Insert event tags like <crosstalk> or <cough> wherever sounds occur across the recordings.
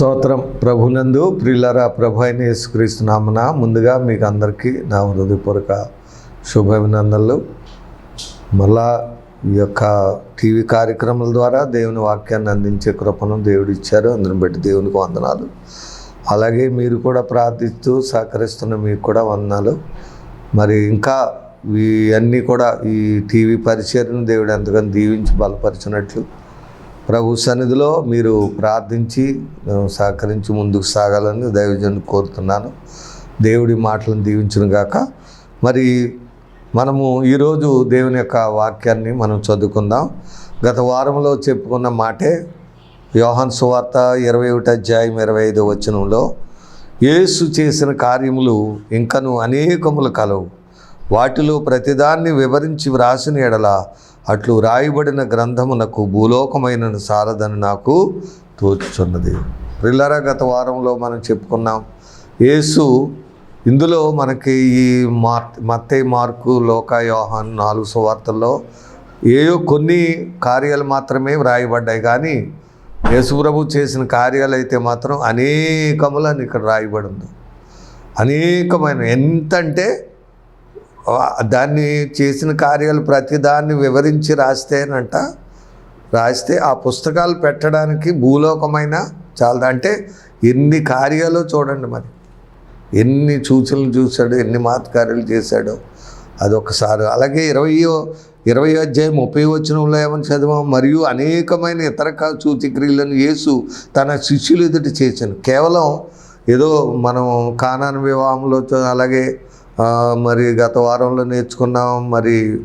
స్తోత్రం ప్రభునందు. ప్రిల్లరా ప్రభు అయిన యేసుక్రీస్తునామన ముందుగా మీకు అందరికీ నా హృదయపూర్వక శుభాభినందనలు. మళ్ళా ఈ యొక్క టీవీ కార్యక్రమాల ద్వారా దేవుని వాక్యాన్ని అందించే కృపను దేవుడు ఇచ్చారు. అందుని బట్టి దేవునికి వందనాలు. అలాగే మీరు కూడా ప్రార్థిస్తూ సహకరిస్తున్న మీకు కూడా వందనాలు. మరి ఇంకా ఇవన్నీ కూడా ఈ టీవీ పరిచయను దేవుడు ఎంతగానో దీవించి బలపరిచినట్లు ప్రభు సన్నిధిలో మీరు ప్రార్థించి సహకరించి ముందుకు సాగాలని దైవజను కోరుతున్నాను. దేవుడి మాటలను దీవించిన గాక. మరి మనము ఈరోజు దేవుని యొక్క వాక్యాన్ని మనం చదువుకుందాం. గత వారంలో చెప్పుకున్న మాటే యోహన్ సువార్త ఇరవై ఒకటి అధ్యాయం ఇరవై ఐదో వచనంలో యేసు చేసిన కార్యములు ఇంకను అనేకములు కలవు. వాటిలో ప్రతిదాన్ని వివరించి వ్రాసిన ఎడల అట్లు రాయబడిన గ్రంథమునకు భూలోకమైన సారదని నాకు తోచుచున్నది. ప్రిల్లరా గత వారంలో మనం చెప్పుకున్నాం యేసు ఇందులో మనకి ఈ మార్ మత్తై మార్కు లోకాయోహన్ నాలుగు సువార్తల్లో ఏయో కొన్ని కార్యాలు మాత్రమే వ్రాయబడ్డాయి. కానీ యేసుప్రభు చేసిన కార్యాలు అయితే మాత్రం అనేకములని ఇక్కడ రాయబడి ఉంది అనేకమైన ఎంత అంటే దాన్ని చేసిన కార్యాలు ప్రతిదాన్ని వివరించి రాస్తేనంట రాస్తే ఆ పుస్తకాలు పెట్టడానికి భూలోకమైన చాలా అంటే ఎన్ని కార్యాలు చూడండి మరి. ఎన్ని సూచనలు చూశాడు ఎన్ని మాతకార్యాలు చేశాడో. అదొకసారి. అలాగే ఇరవయో ఇరవై అధ్యాయం ముప్పై వచనంలో ఏమని చదివాం? మరియు అనేకమైన ఇతర సూచిక్రియలను యేసు తన శిష్యులు ఎదుటి చేశాను. కేవలం ఏదో మనం కానాన వివాహంలో అలాగే మరి గత వారంలో నేర్చుకున్నాం. మరి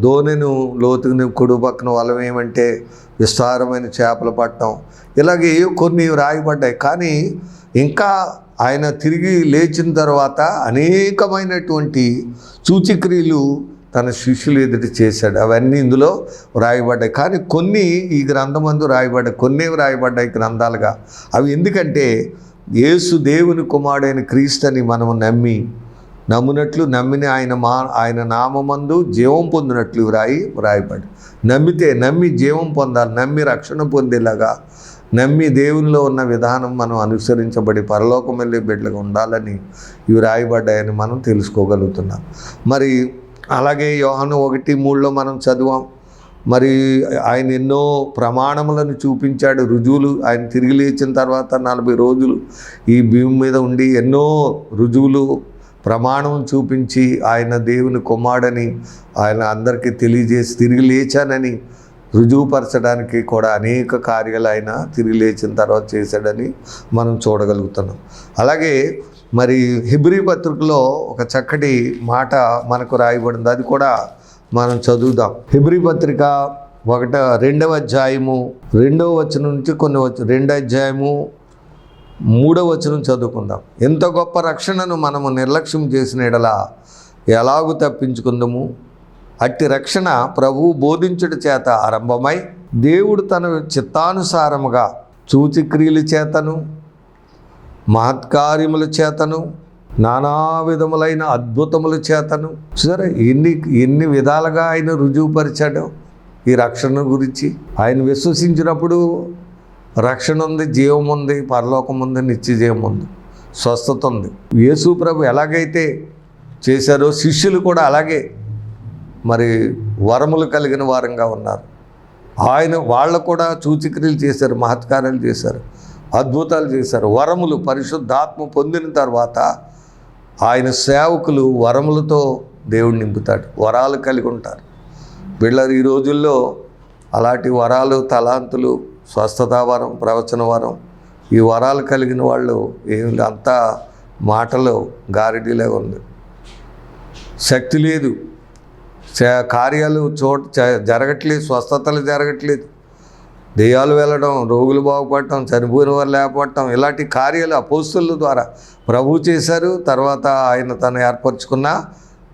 ధోనిను లోతుని కుడి పక్కన వలం ఏమంటే విస్తారమైన చేపలు పట్టడం. ఇలాగే కొన్ని రాయబడ్డాయి. కానీ ఇంకా ఆయన తిరిగి లేచిన తర్వాత అనేకమైనటువంటి సూచిక్రియలు తన శిష్యులు ఎదుటి చేశాడు. అవన్నీ ఇందులో రాయబడ్డాయి. కానీ కొన్ని ఈ గ్రంథమందు రాయబడ్డాయి. కొన్ని రాయబడ్డాయి గ్రంథాలుగా. అవి ఎందుకంటే యేసు దేవుని కుమారుడైన క్రీస్తుని మనము నమ్మి నమ్మునట్లు నమ్మిన ఆయన మా ఆయన నామమందు జీవం పొందినట్లు వ్రాయి వ్రాయబడి. నమ్మితే నమ్మి జీవం పొందాలి నమ్మి రక్షణ పొందేలాగా. నమ్మి దేవునిలో ఉన్న విధానం మనం అనుసరించబడి పరలోకం వెళ్ళే బిడ్డలుగా ఉండాలని ఇవి రాయబడ్డాయని మనం తెలుసుకోగలుగుతున్నాం. మరి అలాగే యోహాను ఒకటి మూడులో మనం చదివాం. మరి ఆయన ఎన్నో ప్రమాణములను చూపించాడు రుజువులు. ఆయన తిరిగి లేచిన తర్వాత నలభై రోజులు ఈ భూమి మీద ఉండి ఎన్నో రుజువులు ప్రమాణం చూపించి ఆయన దేవుని కుమారుడని ఆయన అందరికీ తెలియజేసి తిరిగి లేచానని రుజువుపరచడానికి కూడా అనేక కార్యాలు ఆయన తిరిగి లేచిన తర్వాత చేశాడని మనం చూడగలుగుతున్నాం. అలాగే మరి హిబ్రీ పత్రికలో ఒక చక్కటి మాట మనకు రాయబడింది. అది కూడా మనం చదువుదాం. హిబ్రీ పత్రిక ఒకట రెండవ అధ్యాయము రెండవ వచనం నుంచి కొన్ని వచ్చ రెండో అధ్యాయము మూడవ వచనం చదువుకుందాం. ఎంత గొప్ప రక్షణను మనము నిర్లక్ష్యం చేసిన ఎడలా ఎలాగూ తప్పించుకుందాము? అట్టి రక్షణ ప్రభువు బోధించుట చేత ఆరంభమై దేవుడు తన చిత్తానుసారముగా సూచిక్రియల చేతను మహత్కార్యముల చేతను నానా విధములైన అద్భుతముల చేతను. సరే ఎన్ని ఎన్ని విధాలుగా ఆయన రుజువుపరిచాడు ఈ రక్షణ గురించి. ఆయన విశ్వసించినప్పుడు రక్షణ ఉంది జీవం ఉంది పరలోకం ఉంది నిత్య జీవం ఉంది స్వస్థత ఉంది యేసు ప్రభు ఎలాగైతే చేశారో శిష్యులు కూడా అలాగే మరి వరములు కలిగిన వారంగా ఉన్నారు. ఆయన వాళ్ళు కూడా సూచిక్రియలు చేశారు మహత్కారాలు చేశారు అద్భుతాలు చేశారు. వరములు పరిశుద్ధాత్మ పొందిన తర్వాత ఆయన సేవకులు వరములతో దేవుడు నింపుతాడు వరాలు కలిగి ఉంటారు. వీళ్ళ ఈ రోజుల్లో అలాంటి వరాలు తలాంతులు స్వస్థత వరం ప్రవచన వరం ఈ వరాలు కలిగిన వాళ్ళు ఏమి అంతా మాటలు గారిడీలే ఉంది. శక్తి లేదు. చ- కార్యాలు చోటు జరగట్లేదు స్వస్థతలు జరగట్లేదు. దెయ్యాలు వెళ్ళడం రోగులు బాగుపడటం చనిపోయిన వారు లేకపోవటం ఇలాంటి కార్యాలు అపోస్తుల ద్వారా ప్రభు చేశారు. తర్వాత ఆయన తను ఏర్పరచుకున్న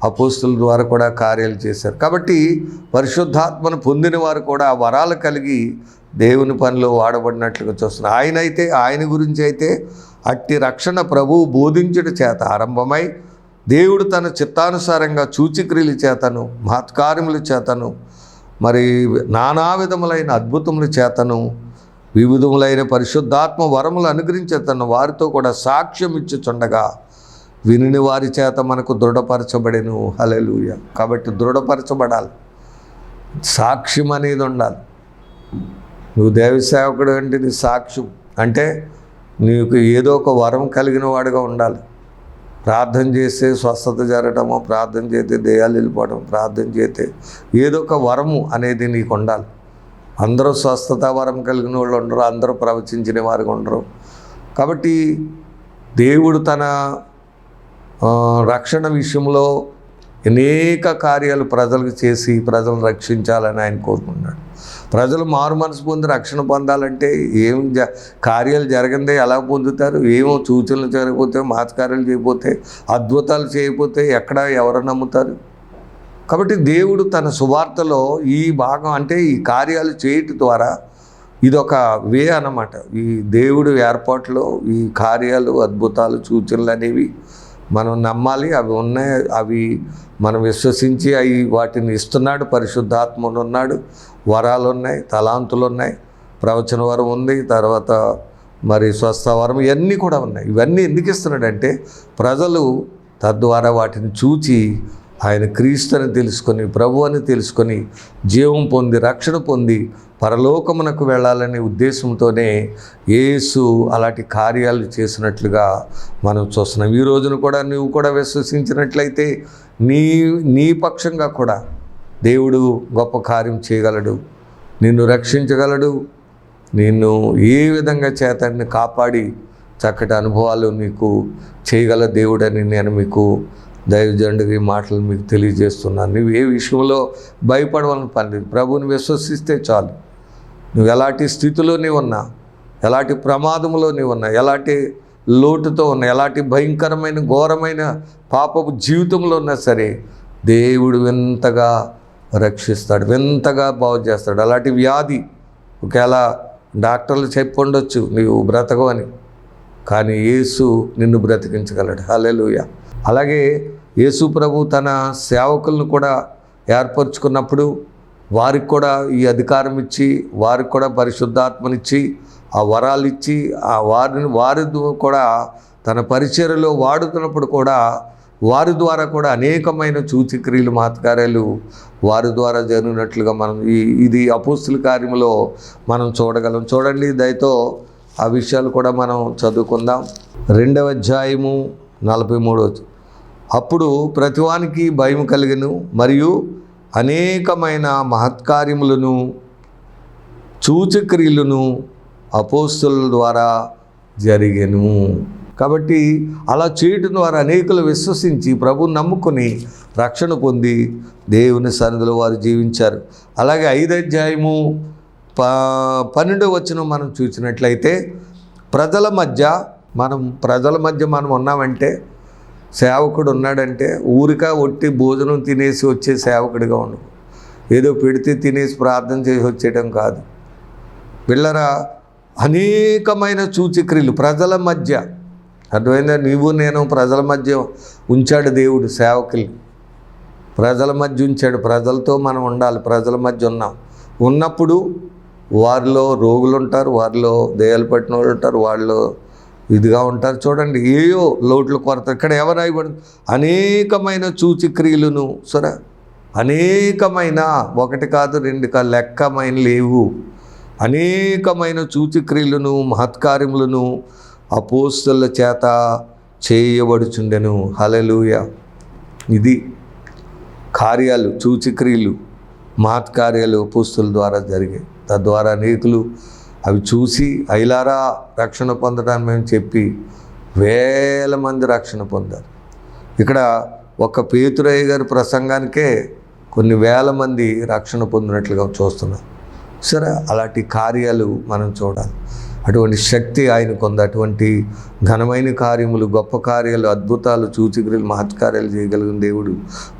అపోస్తుల ద్వారా కూడా కార్యాలు చేశారు. కాబట్టి పరిశుద్ధాత్మను పొందిన వారు కూడా వరాలు కలిగి దేవుని పనిలో వాడబడినట్లుగా చూస్తున్నాం ఆయన అయితే ఆయన గురించి అయితే అట్టి రక్షణ ప్రభువు బోధించుట చేత ఆరంభమై దేవుడు తన చిత్తానుసారంగా చూచిక్రియలు చేతను మహత్కార్యముల చేతను మరి నానా విధములైన అద్భుతముల చేతను వివిధములైన పరిశుద్ధాత్మ వరములు అనుగ్రహించేతను వారితో కూడా సాక్ష్యం ఇచ్చుచుండగా వినిని వారి చేత మనకు దృఢపరచబడేను. హలెలుయ కాబట్టి దృఢపరచబడాలి. సాక్ష్యం అనేది ఉండాలి. నువ్వు దేవసేవకుడు అంటే నీ సాక్ష్యం అంటే నీకు ఏదో ఒక వరం కలిగిన వాడుగా ఉండాలి. ప్రార్థన చేస్తే స్వస్థత జరగటము ప్రార్థన చేస్తే దేయాలు వెళ్ళిపోవడం ప్రార్థన చేస్తే ఏదో ఒక వరము అనేది నీకు ఉండాలి. అందరూ స్వస్థత వరం కలిగిన వాళ్ళు ఉండరు అందరూ ప్రవచించిన వారు ఉండరు. కాబట్టి దేవుడు తన రక్షణ విషయంలో అనేక కార్యాలు ప్రజలకు చేసి ప్రజలను రక్షించాలని ఆయన కోరుకున్నాడు ప్రజలు మారు మనసు పొంది రక్షణ పొందాలంటే ఏం జ కార్యాలు జరగందే ఎలా పొందుతారు? ఏమో సూచనలు జరగకపోతే మాతకార్యాలు చేయకపోతే అద్భుతాలు చేయకపోతే ఎక్కడ ఎవరు నమ్ముతారు? కాబట్టి దేవుడు తన సువార్తలో ఈ భాగం అంటే ఈ కార్యాలు చేయటం ద్వారా ఇదొక వే అన్నమాట. ఈ దేవుడు ఏర్పాట్లో ఈ కార్యాలు అద్భుతాలు సూచనలు అనేవి మనం నమ్మాలి. అవి ఉన్నాయి. అవి మనం విశ్వసించి అవి వాటిని ఇస్తున్నాడు. పరిశుద్ధాత్మను ఉన్నాడు. వరాలు ఉన్నాయి తలాంతులు ఉన్నాయి ప్రవచన వరం ఉంది తర్వాత మరి స్వస్థ వరం ఇవన్నీ కూడా ఉన్నాయి. ఇవన్నీ ఎందుకు ఇస్తున్నాడంటే ప్రజలు తద్వారా వాటిని చూచి ఆయన క్రీస్తుని తెలుసుకొని ప్రభు అని తెలుసుకొని జీవం పొంది రక్షణ పొంది పరలోకమునకు వెళ్ళాలనే ఉద్దేశంతోనే యేసు అలాంటి కార్యాలు చేసినట్లుగా మనం చూస్తున్నాం. ఈ రోజున కూడా నువ్వు కూడా విశ్వసించినట్లయితే నీ నీ పక్షంగా కూడా దేవుడు గొప్ప కార్యం చేయగలడు. నిన్ను రక్షించగలడు. నిన్ను ఏ విధంగా చేతన్ని కాపాడి చక్కటి అనుభవాలు నీకు చేయగల దేవుడని నేను మీకు దైవజండుగా ఈ మాటలు మీకు తెలియజేస్తున్నాను. నువ్వు ఏ విషయంలో భయపడవలని పని లేదు. ప్రభువుని విశ్వసిస్తే చాలు. నువ్వు ఎలాంటి స్థితిలో నీవు ఉన్నా ఎలాంటి ప్రమాదంలో నీవు ఉన్నా ఎలాంటి లోటుతో ఉన్నా ఎలాంటి భయంకరమైన ఘోరమైన పాపపు జీవితంలో ఉన్నా సరే దేవుడు వింతగా రక్షిస్తాడు వింతగా బాగు చేస్తాడు. అలాంటి వ్యాధి ఒకవేళ డాక్టర్లు చెప్పి ఉండొచ్చు నీవు బ్రతకవని కానీ యేసు నిన్ను బ్రతికించగలడు. హలెలుయ అలాగే యేసు ప్రభు తన సేవకులను కూడా ఏర్పరచుకున్నప్పుడు వారికి కూడా ఈ అధికారం ఇచ్చి వారికి కూడా పరిశుద్ధాత్మనిచ్చి ఆ వరాలు ఇచ్చి ఆ వారిని వారి కూడా తన పరిచర్యలో వాడుతున్నప్పుడు కూడా వారి ద్వారా కూడా అనేకమైన చూచిక్రియలు మహత్కార్యాలు వారి ద్వారా జరిగినట్లుగా మనం ఈ ఇది అపోస్తుల కార్యములో మనం చూడగలం. చూడండి దయతో ఆ విషయాలు కూడా మనం చదువుకుందాం. రెండవ అధ్యాయము నలభై మూడో అప్పుడు ప్రతివానికి భయం కలిగను మరియు అనేకమైన మహత్కార్యములను సూచక్రియలను అపోస్తుల ద్వారా జరిగెను. కాబట్టి అలా చేయటం ద్వారా అనేకులు విశ్వసించి ప్రభు నమ్ముకొని రక్షణ పొంది దేవుని సన్నిధిలో వారు జీవించారు. అలాగే ఐదు అధ్యాయము ప పన్నెండవ వచనం మనం చూసినట్లయితే ప్రజల మధ్య మనం ప్రజల మధ్య మనం ఉన్నామంటే సేవకుడు ఉన్నాడంటే ఊరిక ఒట్టి భోజనం తినేసి వచ్చే సేవకుడిగా ఉండవు ఏదో పెడితే తినేసి ప్రార్థన చేసి వచ్చేయడం కాదు. పిల్లరా అనేకమైన సూచక్రియలు ప్రజల మధ్య. అర్థమైందా? నీవు నేను ప్రజల మధ్య ఉంచాడు దేవుడు సేవకులు ప్రజల మధ్య ఉంచాడు. ప్రజలతో మనం ఉండాలి. ప్రజల మధ్య ఉన్నాం. ఉన్నప్పుడు వారిలో రోగులు ఉంటారు వారిలో దయ్యాలు పట్టిన వాళ్ళు ఉంటారు వాళ్ళు ఇదిగా ఉంటారు. చూడండి ఏయో లోట్లు కొరత. ఇక్కడ ఎవరాయి అనేకమైన సూచిక్రియలను. సరే అనేకమైన ఒకటి కాదు రెండు కాదు లెక్కమైన లేవు. అనేకమైన సూచిక్రియలను మహత్కార్యములను అపోస్తుల చేత చేయబడుచుండెను. హలలుయ ఇది కార్యాలు చూచిక్రియలు మహత్కార్యాలు పుస్తుల ద్వారా జరిగాయి. తద్వారా అనేకులు అవి చూసి ఐలారా రక్షణ పొందడానికి మేము చెప్పి వేల మంది రక్షణ పొందారు. ఇక్కడ ఒక పేతురయ్య గారి ప్రసంగానికే కొన్ని వేల మంది రక్షణ పొందినట్లుగా చూస్తున్నాం సరే అలాంటి కార్యాలు మనం చూడాలి. అటువంటి శక్తి ఆయనకు ఉంది అటువంటి ఘనమైన కార్యములు గొప్ప కార్యాలు అద్భుతాలు సూచిక్రియలు మహత్కార్యాలు చేయగలిగిన దేవుడు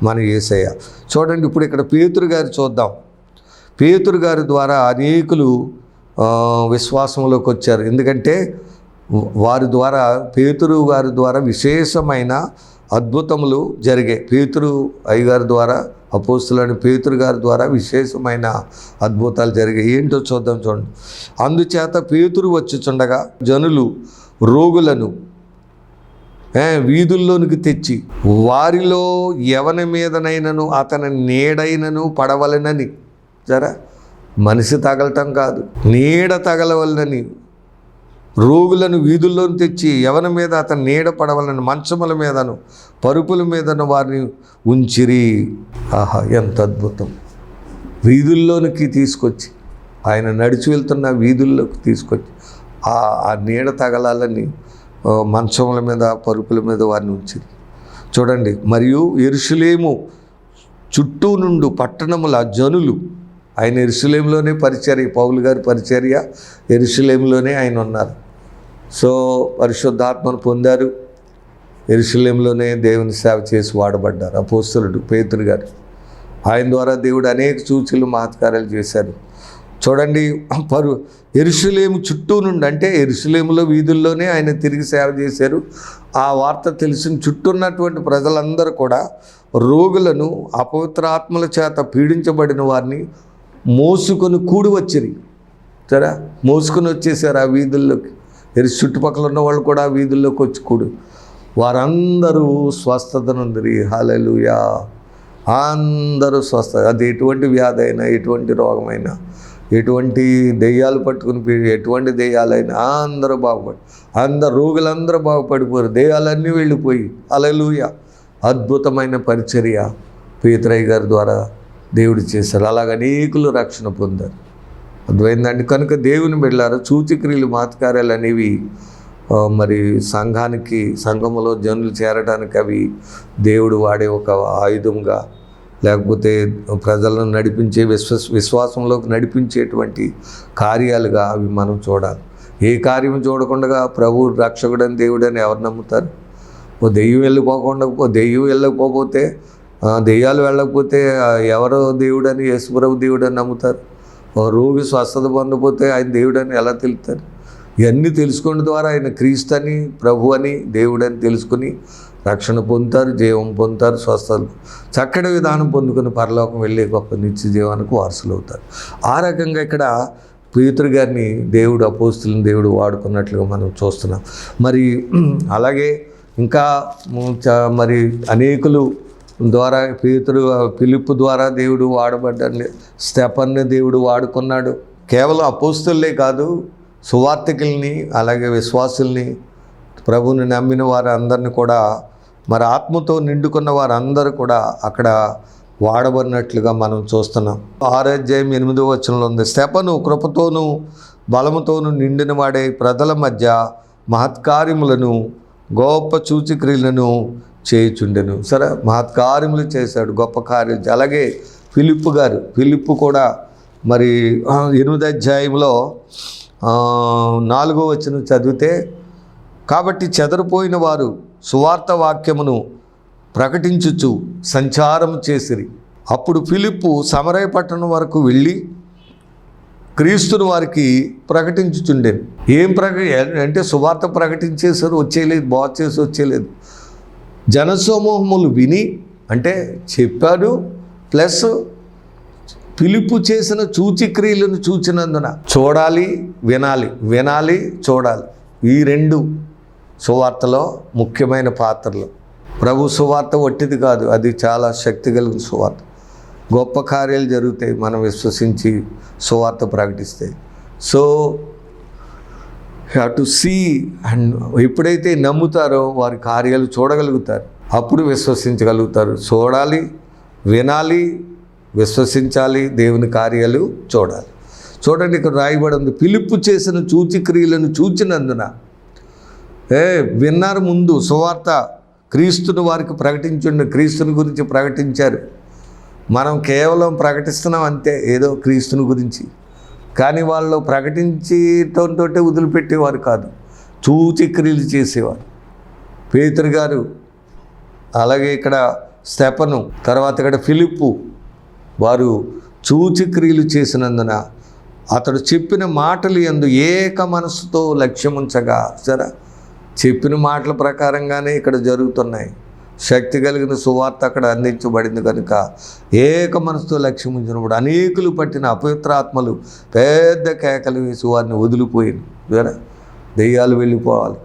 మన యేసయ్య చూడండి ఇప్పుడు ఇక్కడ పేతురు గారు చూద్దాం. పేతురు గారి ద్వారా అనేకులు విశ్వాసంలోకి వచ్చారు. ఎందుకంటే వారి ద్వారా పేతురు గారి ద్వారా విశేషమైన అద్భుతములు జరిగాయి. పేతురు అయ్యగారి ద్వారా అపోస్తులని పేతురు గారి ద్వారా విశేషమైన అద్భుతాలు జరిగాయి. ఏంటో చూద్దాం చూడండి. అందుచేత పేతురు వచ్చుచుండగా జనులు రోగులను వీధుల్లోనికి తెచ్చి వారిలో ఎవని మీదనైనను అతని నీడైనను పడవలనని. జరా మనిషి తగలటం కాదు. నీడ తగలవలనని రోగులను వీధుల్లోని తెచ్చి ఎవరి మీద అతని నీడ పడవలని మంచముల మీదను పరుపుల మీదను వారిని ఉంచిరి. ఆహా ఎంత అద్భుతం. వీధుల్లోనికి తీసుకొచ్చి ఆయన నడిచి వెళ్తున్న వీధుల్లోకి తీసుకొచ్చి ఆ ఆ నీడ తగలాలని మంచముల మీద పరుపుల మీద వారిని ఉంచిరి. చూడండి మరియు ఎరుషులేము చుట్టూ నుండు పట్టణముల జనులు ఆయన ఎరుసలేంలోనే పరిచర్య పౌలు గారి పరిచర్య ఎరుసలేంలోనే ఆయన ఉన్నారు. సో పరిశుద్ధాత్మను పొందారు. ఎరుసలేంలోనే దేవుని సేవ చేసి వాడబడ్డారు. అపోస్తులుడు పేతురు గారు. ఆయన ద్వారా దేవుడు అనేక సూచనలు మహత్కారాలు చేశారు. చూడండి పరు ఎరుసలేము చుట్టూ నుండి అంటే ఎరుసలేములో వీధుల్లోనే ఆయన తిరిగి సేవ చేశారు. ఆ వార్త తెలిసిన చుట్టూ ఉన్నటువంటి ప్రజలందరూ కూడా రోగులను అపవిత్ర ఆత్మల చేత పీడించబడిన వారిని మోసుకొని కూడి వచ్చిరి. సరే? మోసుకొని వచ్చేసారు ఆ వీధుల్లోకి. చుట్టుపక్కల ఉన్న వాళ్ళు కూడా వీధుల్లోకి వచ్చి కూడు. వారందరూ స్వస్థతను నుండి అందరూ స్వస్థ. అది ఎటువంటి వ్యాధి అయినా ఎటువంటి రోగమైనా ఎటువంటి దెయ్యాలు పట్టుకుని ఎటువంటి దెయ్యాలైనా అందరూ బాగుపడి అందరు రోగులందరూ బాగుపడిపోరు. దెయ్యాలన్నీ వెళ్ళిపోయి. అలలుయ అద్భుతమైన పరిచర్య. పీతరయ్య గారి ద్వారా దేవుడు చేశారు. అలాగ అనేకులు రక్షణ పొందారు. అర్థమైందండి కనుక దేవుని బిడ్డారు సూచిక్రియలు మాతకార్యాలు అనేవి మరి సంఘానికి సంఘములో జనులు చేరడానికి అవి దేవుడు వాడే ఒక ఆయుధంగా లేకపోతే ప్రజలను నడిపించే విశ్వాస విశ్వాసంలోకి నడిపించేటువంటి కార్యాలుగా అవి మనం చూడాలి. ఏ కార్యం చూడకుండా ప్రభు రక్షకుడని దేవుడని ఎవరు నమ్ముతారు? ఓ దెయ్యం వెళ్ళిపోకుండా ఓ దెయ్యం వెళ్ళకపోతే దెయ్యాలు వెళ్ళకపోతే ఎవరో దేవుడని యేసుప్రభు దేవుడని నమ్ముతారు? ఓ రోగి స్వస్థత పొందకపోతే ఆయన దేవుడని ఎలా తెలుస్తారు ఇవన్నీ తెలుసుకోవడం ద్వారా ఆయన క్రీస్తు అని ప్రభు అని దేవుడని తెలుసుకుని రక్షణ పొందుతారు జీవం పొందుతారు స్వస్థలు చక్కటి విధానం పొందుకుని పరలోకం వెళ్ళే గొప్ప నిత్య జీవానికి వారసులు అవుతారు. ఆ రకంగా ఇక్కడ పీతురు గారిని దేవుడు అపోస్తులను దేవుడు వాడుకున్నట్లుగా మనం చూస్తున్నాం. మరి <clears throat> అలాగే ఇంకా మరి అనేకులు ద్వారా పీతుడు పిలుపు ద్వారా దేవుడు వాడబడ్డాడు. స్టెపన్ని దేవుడు వాడుకున్నాడు. కేవలం అపోస్తులే కాదు సువార్థికుల్ని అలాగే విశ్వాసుల్ని ప్రభుని నమ్మిన వారందరిని కూడా మరి ఆత్మతో నిండుకున్న వారందరూ కూడా అక్కడ వాడబడినట్లుగా మనం చూస్తున్నాం. ఆరాధ్యాయం ఎనిమిదో వచనంలో ఉంది. స్టెపను కృపతోనూ బలముతోనూ నిండిన వాడే ప్రజల మధ్య మహత్కార్యములను గొప్ప సూచిక్రియలను చేయుచుండెను. సరే మహత్కార్యములు చేశాడు గొప్ప కార్యం అలాగే ఫిలిప్పు గారు ఫిలిప్పు కూడా మరి ఎనిమిది అధ్యాయంలో నాలుగో వచ్చిన చదివితే కాబట్టి చెదరిపోయిన వారు సువార్త వాక్యమును ప్రకటించుచు సంచారం చేసిరి. అప్పుడు ఫిలిప్పు సమరయ పట్టణం వరకు వెళ్ళి క్రీస్తుని వారికి ప్రకటించుచుండేను. ఏం ప్రక అంటే సువార్త ప్రకటించేసారు వచ్చేయలేదు బాగా చేసి వచ్చేయలేదు. జనసమూహములు విని అంటే చెప్పాడు ప్లస్ పిలుపు చేసిన సూచిక్రియలను చూచినందున చూడాలి వినాలి వినాలి చూడాలి. ఈ రెండు సువార్తలో ముఖ్యమైన పాత్రలు. ప్రభు సువార్త ఒట్టిది కాదు అది చాలా శక్తి కలిగిన సువార్త. గొప్ప కార్యాలు జరుగుతాయి మనం విశ్వసించి సువార్త ప్రకటిస్తే. So have to see and ఎప్పుడైతే నమ్ముతారో వారి కార్యాలు చూడగలుగుతారు. అప్పుడు విశ్వసించగలుగుతారు. చూడాలి వినాలి విశ్వసించాలి దేవుని కార్యాలు చూడాలి. చూడండి ఇక్కడ రాయబడి ఉంది పిలుపు చేసిన సూచిక్రియలను చూచినందున. ఏ విన్నారు ముందు సువార్త. క్రీస్తుని వారికి ప్రకటించండి క్రీస్తుని గురించి ప్రకటించారు. మనం కేవలం ప్రకటిస్తున్నాం అంతే ఏదో క్రీస్తుని గురించి. కానీ వాళ్ళు ప్రకటించటంతో వదిలిపెట్టేవారు కాదు. చూచి క్రియలు చేసేవారు. పేతురు గారు అలాగే ఇక్కడ స్టెపను తర్వాత ఇక్కడ ఫిలిప్పు వారు చూచి క్రియలు చేసినందున అతడు చెప్పిన మాటలు ఎందు ఏక మనసుతో లక్ష్యం ఉంచగా సరే? చెప్పిన మాటల ప్రకారంగానే ఇక్కడ జరుగుతున్నాయి. శక్తి కలిగిన సువార్త అక్కడ అందించబడింది కనుక ఏక మనసుతో లక్ష్యం ఉంచినప్పుడు అనేకులు పట్టిన అపవిత్రాత్మలు పెద్ద కేకలు వేసి వారిని వదిలిపోయింది. వేరే దెయ్యాలు వెళ్ళిపోవాలి.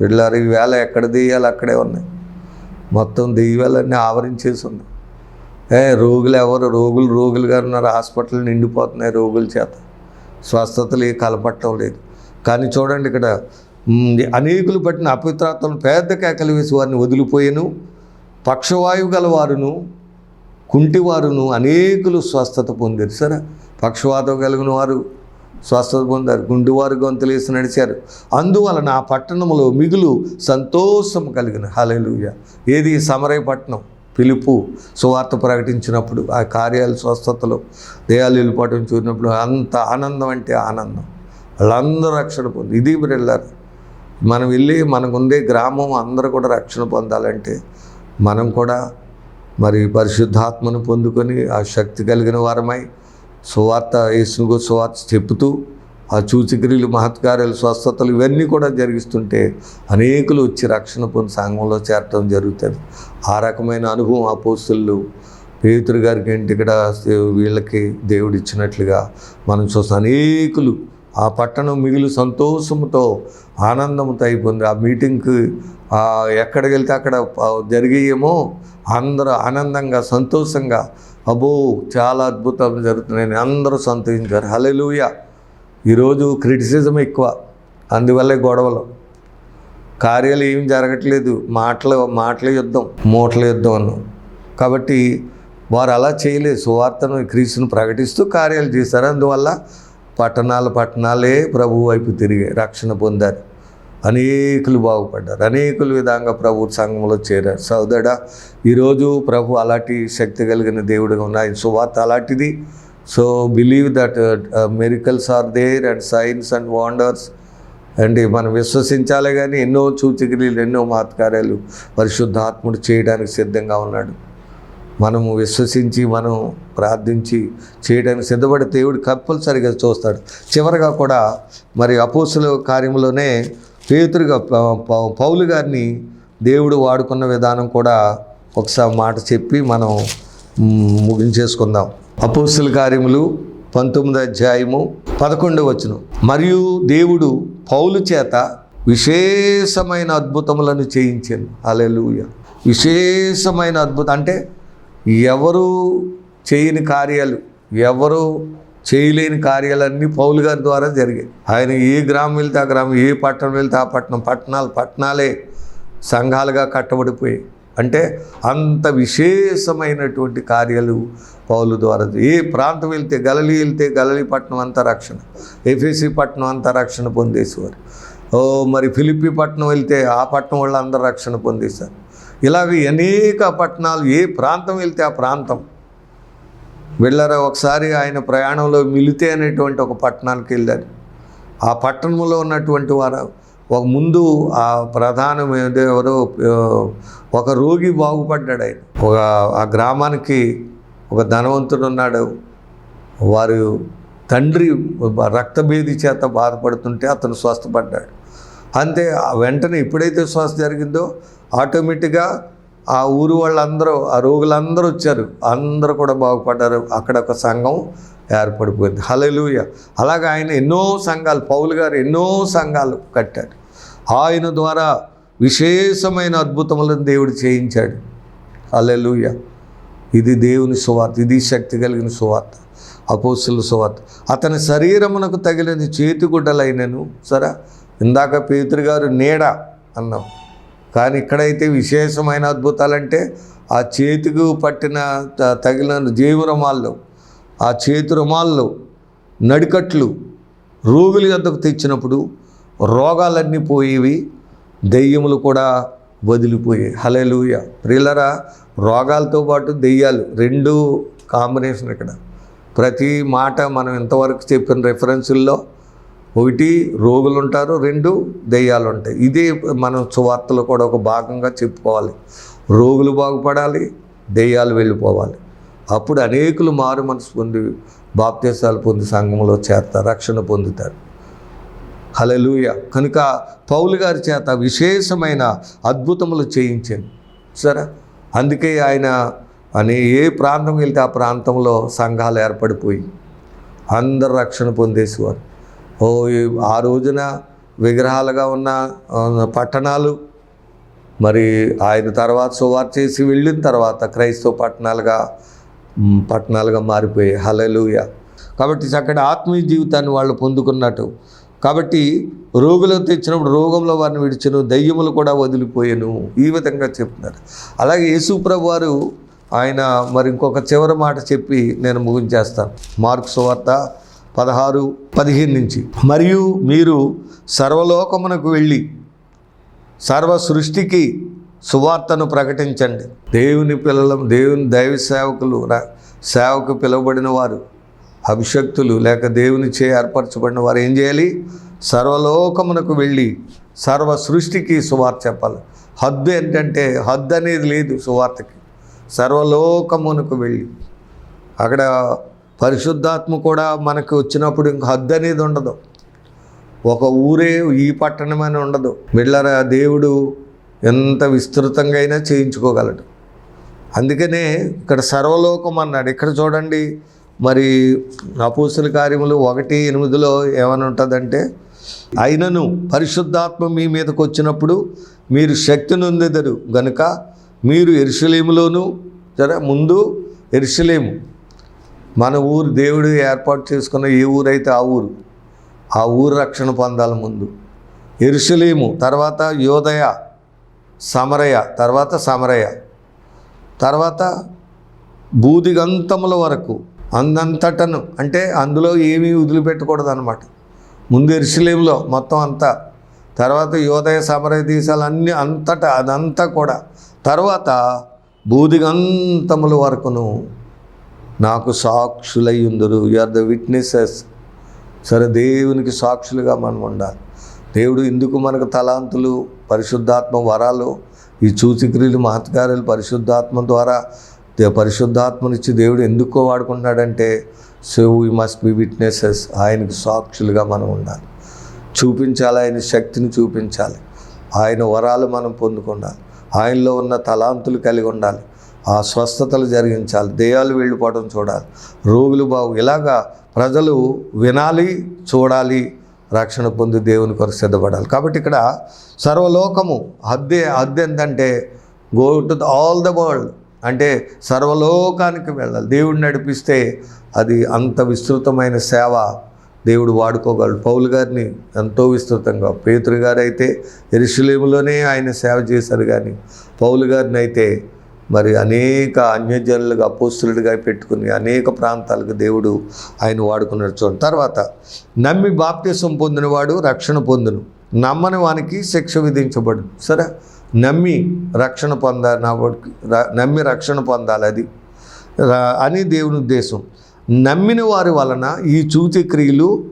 వెళ్ళారు ఈ వేళ ఎక్కడ దెయ్యాలు? అక్కడే ఉన్నాయి. మొత్తం దెయ్యాలన్నీ ఆవరించేసి ఉన్నాయి ఏ రోగులు ఎవరు? రోగులు రోగులుగా ఉన్నారు. హాస్పిటల్ నిండిపోతున్నాయి రోగుల చేత. స్వస్థతలు ఏ కలపట్టం లేదు. కానీ చూడండి ఇక్కడ అనేకులు పట్టిన అపవిత్రాత్మను పెద్ద కేకలు వేసి వారిని వదిలిపోయాను. పక్షవాయువు గలవారును కుంటివారును అనేకులు స్వస్థత పొందారు. సరే పక్షవాతం కలిగిన వారు స్వస్థత పొందారు గుండువారు గొంతులేసి నడిచారు. అందువలన ఆ పట్టణంలో మిగులు సంతోషం కలిగిన. హల్లెలూయా. ఏది? సమరయ పట్టణం పిలుపు సువార్త ప్రకటించినప్పుడు ఆ కార్యాలు స్వస్థతలో దేయాలు వెళ్ళిపోవటం చూసినప్పుడు అంత ఆనందం అంటే ఆనందం. వాళ్ళందరూ రక్షణ పొంది ఇది వెళ్ళారు మనం వెళ్ళి మనకుండే గ్రామం అందరూ కూడా రక్షణ పొందాలంటే మనం కూడా మరి పరిశుద్ధాత్మను పొందుకొని ఆ శక్తి కలిగిన వారమై సువార్త యేసుకు సువార్త చెప్పుతూ ఆ చూచిక్రియలు మహత్కార్యాలు స్వస్థతలు ఇవన్నీ కూడా జరిగిస్తుంటే అనేకులు వచ్చి రక్షణ పొంది సంఘంలో చేరటం జరుగుతుంది. ఆ రకమైన అనుభవం ఆ పోస్తులు పేతురు గారికి ఇంటి ఇక్కడ వీళ్ళకి దేవుడు ఇచ్చినట్లుగా మనం చూస్తాం. అనేకులు ఆ పట్టణం మిగిలి సంతోషంతో ఆనందంతో అయిపోయింది. ఆ మీటింగ్కి ఎక్కడికి వెళ్తే అక్కడ ఆ జరిగేయేమో అందరూ ఆనందంగా సంతోషంగా అబ్బో చాలా అద్భుతాలు జరుగుతున్నాయని అందరూ సంతోషించారు. హలెలుయ ఈరోజు క్రిటిసిజం ఎక్కువ. అందువల్లే గొడవలు. కార్యాలు ఏం జరగట్లేదు. మాటలు మాటల యుద్ధం మూటల యుద్ధం అన్నాం. కాబట్టి వారు అలా చేయలేదు. సువార్తను క్రీస్తును ప్రకటిస్తూ కార్యాలు చేశారు. అందువల్ల పట్టణాలు పట్టణాలే ప్రభు వైపు తిరిగి రక్షణ పొందారు. అనేకులు బాగుపడ్డారు. అనేకుల విధంగా ప్రభు సంఘంలో చేరారు. సోదరా ఈరోజు ప్రభు అలాంటి శక్తి కలిగిన దేవుడిగా ఉన్నాయి సువార్త అలాంటిది. So believe that miracles are there and signs and wonders and మనం విశ్వసించాలే కానీ ఎన్నో సూచక్రియలు ఎన్నో మహత్కార్యాలు పరిశుద్ధాత్ముడు చేయడానికి సిద్ధంగా ఉన్నాడు. మనము విశ్వసించి మనం ప్రార్థించి చేయడానికి సిద్ధపడి దేవుడు కంపల్సరిగా చూస్తాడు. చివరగా కూడా మరి అపోసుల కార్యంలోనే పేతురుగా పౌలు గారిని దేవుడు వాడుకున్న విధానం కూడా ఒకసారి మాట చెప్పి మనం ముగించేసుకుందాం. అపోస్తుల కార్యములు పంతొమ్మిది అధ్యాయము పదకొండవ వచనం. మరియు దేవుడు పౌలు చేత విశేషమైన అద్భుతములను చేయించాను. అలెలుయ విశేషమైన అద్భుతం అంటే ఎవరు చేయని కార్యాలు ఎవరు చేయలేని కార్యాలన్నీ పౌలు గారి ద్వారా జరిగాయి. ఆయన ఏ గ్రామం వెళ్తే ఆ గ్రామం ఏ పట్టణం వెళ్తే ఆ పట్టణం పట్టణాలు పట్టణాలే సంఘాలుగా కట్టబడిపోయాయి. అంటే అంత విశేషమైనటువంటి కార్యాలు పౌలు ద్వారా ఏ ప్రాంతం వెళ్తే గలలి వెళ్తే గలలి పట్టణం అంతా రక్షణ ఎఫ్ఎసి పట్టణం అంతా రక్షణ పొందేసేవారు. ఓ మరి ఫిలిపి పట్టణం వెళ్తే ఆ పట్టణం వాళ్ళు అందరూ రక్షణ పొందేశారు. ఇలాగ అనేక పట్టణాలు ఏ ప్రాంతం వెళ్తే ఆ ప్రాంతం. వెళ్ళారా ఒకసారి ఆయన ప్రయాణంలో మిలితే అనేటువంటి ఒక పట్టణానికి వెళ్ళారు. ఆ పట్టణంలో ఉన్నటువంటి వారు ఒక ముందు ఆ ప్రధానం ఏదో ఎవరో ఒక రోగి బాగుపడ్డాడు ఆయన. ఒక ఆ గ్రామానికి ఒక ధనవంతుడు ఉన్నాడు. వారు తండ్రి రక్తభేది చేత బాధపడుతుంటే అతను స్వస్థపడ్డాడు. అంతే ఆ వెంటనే ఎప్పుడైతే స్వస్థ జరిగిందో ఆటోమేటిక్గా ఆ ఊరు వాళ్ళందరూ ఆ రోగులందరూ వచ్చారు. అందరూ కూడా బాగుపడ్డారు. అక్కడ ఒక సంఘం ఏర్పడిపోయింది. హలలుయ అలాగే ఆయన ఎన్నో సంఘాలు పౌలు గారు ఎన్నో సంఘాలు కట్టారు. ఆయన ద్వారా విశేషమైన అద్భుతములను దేవుడు చేయించాడు. హలలుయ ఇది దేవుని సువార్త. ఇది శక్తి కలిగిన సువార్త. అపోసుల సువార్త. అతని శరీరమునకు తగిలిన చేతిగుడ్డలైనను సరే? ఇందాక పేతురు గారు నీడ అన్నాం. కానీ ఇక్కడైతే విశేషమైన అద్భుతాలంటే ఆ చేతికి పట్టిన త- తగిలిన జీవ రుమాల్లో ఆ చేతి రుమాల్లో నడికట్లు రోగుల వద్దకు తెచ్చినప్పుడు రోగాలన్నీ పోయేవి దెయ్యములు కూడా వదిలిపోయాయి. హలేలుయ ప్రియులరా రోగాలతో పాటు దెయ్యాలు రెండు కాంబినేషన్ ఇక్కడ. ప్రతి మాట మనం ఇంతవరకు చెప్పిన రెఫరెన్సుల్లో ఒకటి రోగులు ఉంటారు రెండు దెయ్యాలు ఉంటాయి ఇదే మనం సువార్తలో కూడా ఒక భాగంగా చెప్పుకోవాలి. రోగులు బాగుపడాలి దెయ్యాలు వెళ్ళిపోవాలి. అప్పుడు అనేకులు మారు మనసు పొంది బాప్తేశాలు పొంది సంఘంలో చేరతారు రక్షణ పొందుతారు. హలలుయ కనుక పౌలు గారి చేత విశేషమైన అద్భుతములు చేయించాను. సరే? అందుకే ఆయన అని ఏ ప్రాంతం వెళ్తే ఆ ప్రాంతంలో సంఘాలు ఏర్పడిపోయి అందరు రక్షణ పొందేసేవారు. ఓ ఈ- ఆ రోజున విగ్రహాలుగా ఉన్న పట్టణాలు మరి ఆయన తర్వాత సువార్ చేసి వెళ్ళిన తర్వాత క్రైస్తవ పట్టణాలుగా పట్టణాలుగా మారిపోయాయి. హలలుయ కాబట్టి చక్కటి ఆత్మీయ జీవితాన్ని వాళ్ళు పొందుకున్నట్టు. కాబట్టి రోగులు తెచ్చినప్పుడు రోగంలో వారిని విడిచను దయ్యములు కూడా వదిలిపోయాను. ఈ విధంగా చెప్తున్నారు. అలాగే యేసుప్రభు వారు ఆయన మరి ఇంకొక చివరి మాట చెప్పి నేను ముగించేస్తాను. మార్క్స్ వార్త పదహారు పదిహేను నుంచి. మరియు మీరు సర్వలోకమునకు వెళ్ళి సర్వ సృష్టికి సువార్తను ప్రకటించండి. దేవుని పిల్లల దేవుని దైవ సేవకులు సేవకు పిలువబడిన వారు అభిషక్తులు లేక దేవుని చే ఏర్పరచబడిన వారు ఏం చేయాలి? సర్వలోకమునకు వెళ్ళి సర్వ సృష్టికి సువార్త చెప్పాలి. హద్దు ఏంటంటే హద్దు అనేది లేదు సువార్తకి. సర్వలోకమునకు వెళ్ళి. అక్కడ పరిశుద్ధాత్మ కూడా మనకు వచ్చినప్పుడు ఇంక హద్దు అనేది ఉండదు. ఒక ఊరే ఈ పట్టణమని ఉండదు. బిళ్ళరా దేవుడు ఎంత విస్తృతంగా అయినా చేయించుకోగలడు. అందుకనే ఇక్కడ సర్వలోకం అన్నాడు. ఇక్కడ చూడండి మరి అపూసుల కార్యములు ఒకటి ఎనిమిదిలో ఏమని ఉంటుందంటే అయినను పరిశుద్ధాత్మ మీ మీదకు వచ్చినప్పుడు మీరు శక్తి నొందెదరు. గనుక మీరు ఎరుసలేములోను జర ముందు ఎరుసలేము మన ఊరు దేవుడు ఏర్పాటు చేసుకున్న ఏ ఊరైతే ఆ ఊరు. ఆ ఊరు రక్షణ పొందాలి ముందు. ఎరుసలేము తర్వాత యోదయ సమరయ తర్వాత సమరయ. తర్వాత బూదిగంతముల వరకు అందంతటను అంటే అందులో ఏమీ వదిలిపెట్టకూడదు అనమాట ముందు ఎరుసలేంలో మొత్తం అంతా. తర్వాత యోదయ సమరయ దేశాలు అన్నీ అంతటా అదంతా కూడా. తర్వాత బూదిగంతముల వరకును నాకు సాక్షులై ఉందరు యు ఆర్ ద విట్నెసెస్ సరే దేవునికి సాక్షులుగా మనం ఉండాలి. దేవుడు ఎందుకు మనకు తలాంతులు పరిశుద్ధాత్మ వరాలు. ఈ చూచిక్రియలు మహత్కార్యాలు పరిశుద్ధాత్మ ద్వారా దే- పరిశుద్ధాత్మనిచ్చి దేవుడు ఎందుకో వాడుకుంటున్నాడంటే so we must be witnesses ఆయనకు సాక్షులుగా మనం ఉండాలి. చూపించాలి ఆయన శక్తిని చూపించాలి. ఆయన వరాలు మనం పొందుకుండాలి. ఆయనలో ఉన్న తలాంతులు కలిగి ఉండాలి. ఆ స్వస్థతలు జరిగించాలి దేయాలు వెళ్ళిపోవడం చూడాలి. రోగులు బాగు ఇలాగా ప్రజలు వినాలి చూడాలి రక్షణ పొంది దేవుని కొరకు సిద్ధపడాలి. కాబట్టి ఇక్కడ సర్వలోకము హద్దే హద్దు ఎంతంటే go to all the world అంటే సర్వలోకానికి వెళ్ళాలి. దేవుడు నడిపిస్తే అది అంత విస్తృతమైన సేవ దేవుడు వాడుకోగలడు. పౌలు గారిని ఎంతో విస్తృతంగా పేతురు గారు అయితే ఎరుసలేములోనే ఆయన సేవ చేశారు కానీ పౌలు గారిని అయితే మరి అనేక అన్యజనులుగా అపోస్తులుడిగా పెట్టుకుని అనేక ప్రాంతాలకు దేవుడు ఆయన వాడుకున్నాడు చూడండి. తర్వాత నమ్మి బాప్తిసం పొందినవాడు రక్షణ పొందును. నమ్మని వానికి శిక్ష విధించబడు సరే? నమ్మి రక్షణ పొందాలి ర- నమ్మి రక్షణ పొందాలి అది. అని దేవుని ఉద్దేశం. నమ్మిన వారి వలన ఈ చూచిక్రియలు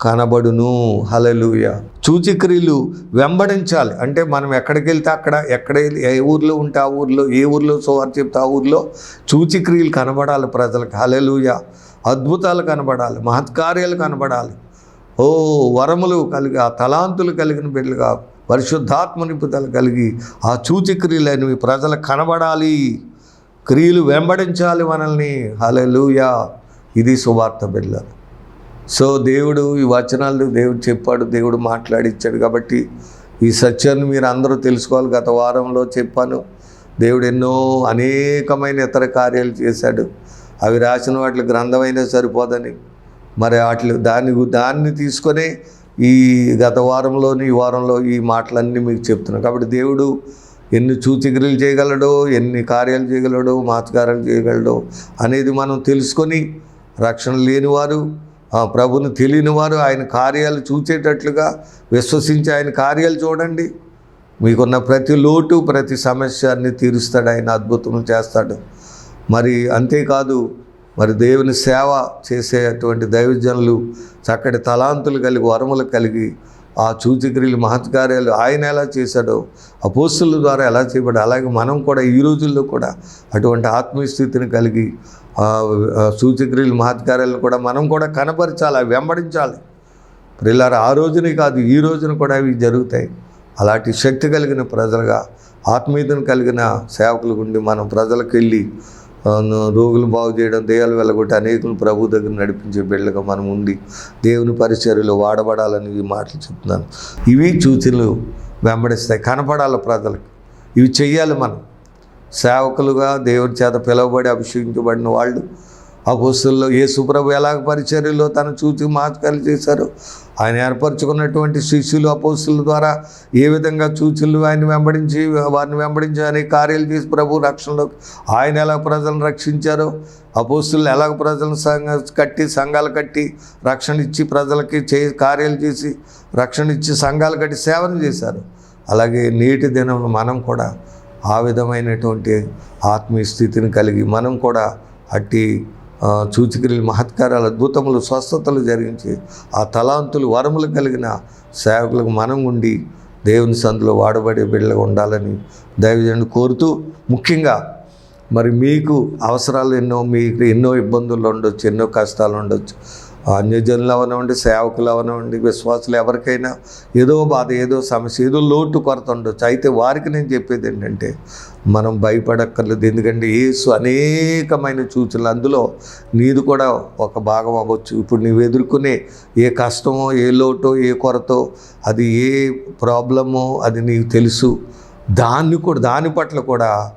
కనబడును. హలలుయ చూచిక్రీలు వెంబడించాలి. అంటే మనం ఎక్కడికి వెళ్తే అక్కడ ఎక్కడ ఏ ఊర్లో ఉంటే ఆ ఊర్లో ఏ ఊర్లో సోవారు చెప్తే ఆ ఊర్లో చూచిక్రియలు కనబడాలి ప్రజలకు. హలలుయ అద్భుతాలు కనబడాలి. మహత్కార్యాలు కనబడాలి. ఓ వరములు కలిగి ఆ తలాంతులు కలిగిన బిడ్డలుగా పరిశుద్ధాత్మ నిపుణతలు కలిగి ఆ చూచిక్రియలు అనేవి ప్రజలకు కనబడాలి. క్రియలు వెంబడించాలి మనల్ని. హలలుయా ఇది సువార్త బిడ్డ సో దేవుడు ఈ వచనాలు దేవుడు చెప్పాడు దేవుడు మాట్లాడిచ్చాడు కాబట్టి ఈ సత్యాన్ని మీరు అందరూ తెలుసుకోవాలి. గత వారంలో చెప్పాను దేవుడు ఎన్నో అనేకమైన ఇతర కార్యాలు చేశాడు. అవి రాసిన వాటి గ్రంథమైనా సరిపోదని మరి వాటి దాన్ని దాన్ని తీసుకొని ఈ గత వారంలోని ఈ వారంలో ఈ మాటలన్నీ మీకు చెప్తున్నాను. కాబట్టి దేవుడు ఎన్ని సూచిక్రియలు చేయగలడో ఎన్ని కార్యాలు చేయగలడో మాతకారాలు చేయగలడో అనేది మనం తెలుసుకొని రక్షణ లేనివారు ప్రభుని తెలియని వారు ఆయన కార్యాలు చూచేటట్లుగా విశ్వసించి ఆయన కార్యాలు చూడండి. మీకున్న ప్రతి లోటు ప్రతి సమస్యని తీరుస్తాడు ఆయన అద్భుతం చేస్తాడు. మరి అంతేకాదు మరి దేవుని సేవ చేసేటువంటి దైవజనులు చక్కటి తలాంతులు కలిగి వరములు కలిగి ఆ చూచిక్రియలు మహత్కార్యాలు ఆయన ఎలా చేశాడో అపోస్తుల ద్వారా ఎలా చేయబడి అలాగే మనం కూడా ఈ రోజుల్లో కూడా అటువంటి ఆత్మీయ స్థితిని కలిగి ఆ సూచక్రియలు మహత్కార్యాలను కూడా మనం కూడా కనపరచాలి అవి వెంబడించాలి. ప్రిల్లారు ఆ రోజునే కాదు ఈ రోజున కూడా అవి జరుగుతాయి. అలాంటి శక్తి కలిగిన ప్రజలుగా ఆత్మీయతను కలిగిన సేవకులు ఉండి మనం ప్రజలకు వెళ్ళి రోగులు బాగు చేయడం దేయాలు వెళ్ళగొట్టి అనేకులు ప్రభు దగ్గర నడిపించే బిడ్డగా మనం ఉండి దేవుని పరిచర్యలో వాడబడాలని ఈ మాటలు చెప్తున్నాను. ఇవి సూచనలు వెంబడిస్తాయి కనపడాలి ప్రజలకు. ఇవి చెయ్యాలి మనం. సేవకులుగా దేవుని చేత పిలువబడి అభిషేకించబడిన వాళ్ళు అపోస్తుల్లో యేసుప్రభు ఎలాగ పరిచర్యలో తను చూసి మాచకాలు చేశారు? ఆయన ఏర్పరచుకున్నటువంటి శిష్యులు అపోస్తుల ద్వారా ఏ విధంగా చూచులు ఆయన వెంబడించి వారిని వెంబడించి అనేక కార్యాలు చేసి ప్రభు రక్షణలో ఆయన ఎలా ప్రజలను రక్షించారో అపోస్తులు ఎలాగ ప్రజలను సంఘ కట్టి సంఘాలు కట్టి రక్షణ ఇచ్చి ప్రజలకి చే కార్యాలు చేసి రక్షణ ఇచ్చి సంఘాలు కట్టి సేవను చేశారు. అలాగే నేటి దినంలో మనం కూడా ఆ విధమైనటువంటి ఆత్మీయ స్థితిని కలిగి మనం కూడా అట్టి సూచికలు మహత్కారాలు అద్భుతములు స్వస్థతలు జరిగించి ఆ తలాంతులు వరములు కలిగిన సేవకులకు మనం ఉండి దేవుని సందులో వాడబడే బిడ్డలుగా ఉండాలని దైవజనుడు కోరుతూ ముఖ్యంగా మరి మీకు అవసరాలు ఎన్నో మీకు ఎన్నో ఇబ్బందులు ఉండొచ్చు ఎన్నో కష్టాలు ఉండొచ్చు. అన్యజనులు అవనివ్వండి సేవకులు అవనివ్వండి విశ్వాసులు ఎవరికైనా ఏదో బాధ ఏదో సమస్య ఏదో లోటు కొరత ఉండొచ్చు. అయితే వారికి నేను చెప్పేది ఏంటంటే మనం భయపడక్కర్లేదు. ఎందుకంటే ఏసు అనేకమైన సూచనలు అందులో నీది కూడా ఒక భాగం అవ్వచ్చు. ఇప్పుడు నువ్వు ఎదుర్కొనే ఏ కష్టమో ఏ లోటో ఏ కొరతో అది ఏ ప్రాబ్లమో అది నీకు తెలుసు. దాన్ని కూడా దాని పట్ల కూడా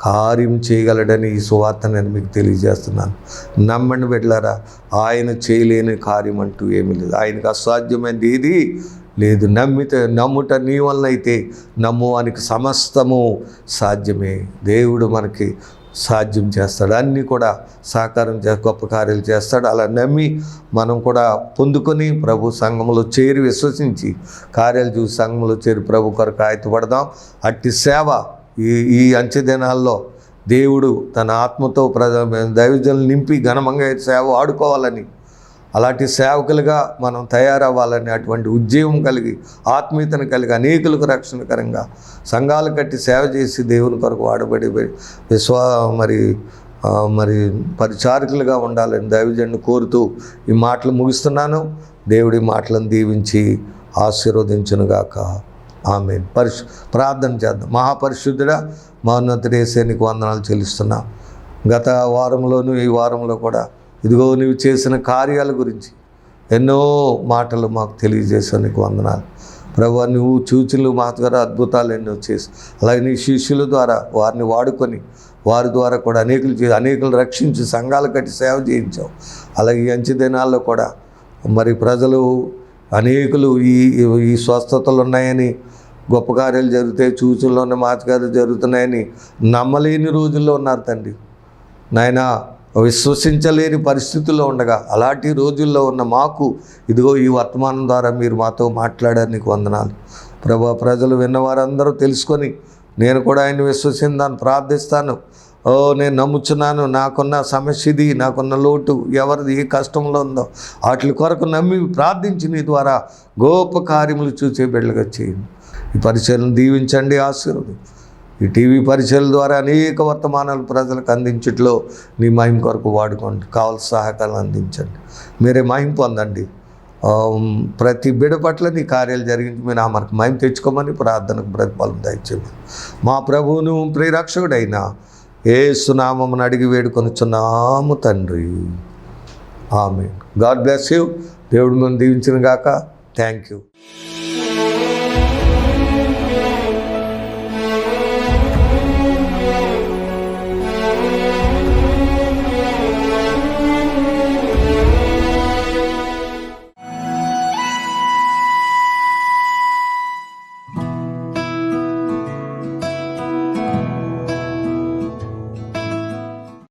కార్యం చేయగలడని ఈ సువార్త నేను మీకు తెలియజేస్తున్నాను. నమ్మండి బిడ్డలారా ఆయన చేయలేని కార్యం అంటూ ఏమీ లేదు. ఆయనకు అసాధ్యమైనది ఏది లేదు. నమ్మితే నమ్ముట నీ వలన అయితే నమ్మువానికి సమస్తము సాధ్యమే. దేవుడు మనకి సాధ్యం చేస్తాడు. అన్నీ కూడా సాకారం చే గొప్ప కార్యాలు చేస్తాడు. అలా నమ్మి మనం కూడా పొందుకొని ప్రభు సంఘంలో చేరి విశ్వసించి కార్యాలు చూసి సంఘంలో చేరి ప్రభు కొరకు ఆయతపడదాం అట్టి సేవ ఈ ఈ అంచెదినాల్లో దేవుడు తన ఆత్మతో ప్రజ దైవజనులు నింపి ఘనమంగా సేవ ఆడుకోవాలని అలాంటి సేవకులుగా మనం తయారవ్వాలని అటువంటి ఉద్యమం కలిగి ఆత్మీయతను కలిగి అనేకులకు రక్షణకరంగా సంఘాలు కట్టి సేవ చేసి దేవుని కొరకు వాడబడి విశ్వా మరి మరి పరిచారకులుగా ఉండాలని దైవజన్ను కోరుతూ ఈ మాటలు ముగిస్తున్నాను. దేవుడి మాటలను దీవించి ఆశీర్వదించునుగాక. ఆమె పరిశు ప్రార్థన చేద్దాం. మహాపరిశుద్ధుడా మహోన్నతుడేసే నీకు వందనాలు చెల్లిస్తున్నా. గత వారంలోనూ ఈ వారంలో కూడా ఇదిగో నువ్వు చేసిన కార్యాల గురించి ఎన్నో మాటలు మాకు తెలియజేసావు నీకు వందనాలు. ప్రభు నువ్వు చూచులు మా ద్వారా అద్భుతాలు ఎన్నో చేసి అలాగే నీ శిష్యుల ద్వారా వారిని వాడుకొని వారి ద్వారా కూడా అనేకులు చే అనేకులు రక్షించి సంఘాలు కట్టి సేవ చేయించావు. అలాగే ఈ అంచె దినాల్లో కూడా మరి ప్రజలు అనేకులు ఈ ఈ స్వస్థతలు ఉన్నాయని గొప్ప కార్యాలు జరుగుతాయి సూచనలోనే మాచకార్యాలు జరుగుతున్నాయని నమ్మలేని రోజుల్లో ఉన్నారు తండ్రి. నాయన విశ్వసించలేని పరిస్థితుల్లో ఉండగా అలాంటి రోజుల్లో ఉన్న మాకు ఇదిగో ఈ వర్తమానం ద్వారా మీరు మాతో మాట్లాడారు నీకు వందనాలు. ప్రభా ప్రజలు విన్నవారందరూ తెలుసుకొని నేను కూడా ఆయన విశ్వసిందాన్ని ప్రార్థిస్తాను. ఓ నేను నమ్ముచున్నాను నాకున్న సమస్య ఇది నాకున్న లోటు ఎవరిది ఏ కష్టంలో ఉందో వాటి కొరకు నమ్మి ప్రార్థించి నీ ద్వారా గొప్ప కార్యములు చూసే బిడ్డలుగా చేయండి. ఈ పరిచయం దీవించండి ఆశీర్వది ఈ టీవీ పరిచయాల ద్వారా అనేక వర్తమానాలు ప్రజలకు అందించట్లో నీ మహిమ కొరకు వాడుకోండి కావాల్సిన సహాయకాలు అందించండి. మీరే మహిం పొందండి. ప్రతి బిడ పట్ల నీ కార్యాలు జరిగించి మీరు ఆ మనకు మహిమ తెచ్చుకోమని ప్రార్థనకు ప్రతిఫలం దయచేయమని. మా ప్రభువును ప్రియరక్షకుడైన ఏ సునామం అడిగి వేడుకొనుచున్నాము తండ్రి. ఆమె గాడ్ బ్లెస్ యూ. దేవుడు మనం దీవించిన గాక. Thank you.